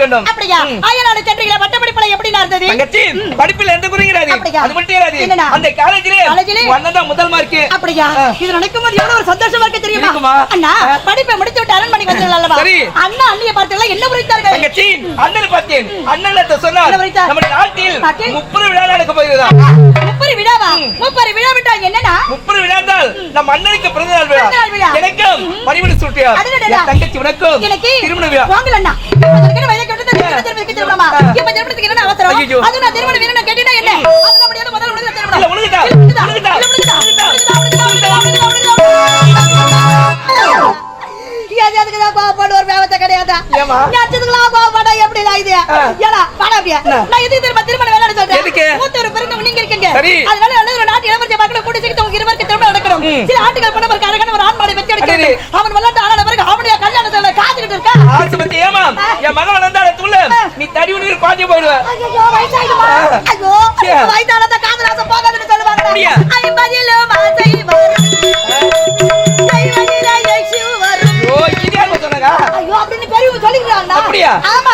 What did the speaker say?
இருக்கணும். அப்படியா. அயனாடு சென்றீங்களா பட்டப்படிப்புல எப்படி நடந்தது? தங்கச்சி படிப்புல எந்த குறையும்? அது மட்டும் என்னடா? அந்த காலேஜ்லயே காலேஜ்லயே? அண்ணன் தான் முதல் மார்க் அப்படியா. இது நினைக்கும் போது எவ்வளவு ஒரு சந்தோஷமா இருக்கு தெரியுமா? அண்ணா படிப்பை முடித்து விட்டு அரண்மனைக்கு வந்தீர்கள் அல்லவா சரி. அண்ணா அண்ணிய பார்த்தீங்களா என்ன புரித்தார்கள்? தங்கச்சி அண்ணன் பார்த்தேன். அண்ணன் சொன்னார்? நம்ம நாட்டில்? முப்பது விழா நடக்க போகிறதா முப்பரி விழாவா? முப்பரி விழா விட்டால் என்னன்னா முப்பது விழாந்தால் நம் அண்ணனுக்கு பிறந்த நாள் விழா விழா. எனக்கும் மணிமணி சூட்டியார் தங்கச்சி உனக்கும் எனக்கு திருமண விழா. வாங்கல இப்ப திருமணத்துக்கு என்ன அவசரம். அது நான் திருமணம் வேணும்னு கேட்டீங்கன்னா என்ன அதெல்லாம் முடியாது முதல்ல உனக்கு திருமணம் எடுக்க அடடே. வேண்டும். அவன் பிறகு அவனுடைய கல்யாணத்துல காத்துக்கிட்டு இருக்கா என் மகன் துள்ள நீ தடி உணவு பாஞ்சு போயிடுவ ஐயோ, வயசாயிடுமா? ஐயோ. வயசானத காதலாசம் போகாதுன்னு சொல்லுவாங்க. அப்படியா? ஐம்பதிலும் ஆசை வரும். ஐயோ, அப்படின்னு பெரியவங்க சொல்லிக்கிறாங்க. அப்படியா? ஆமா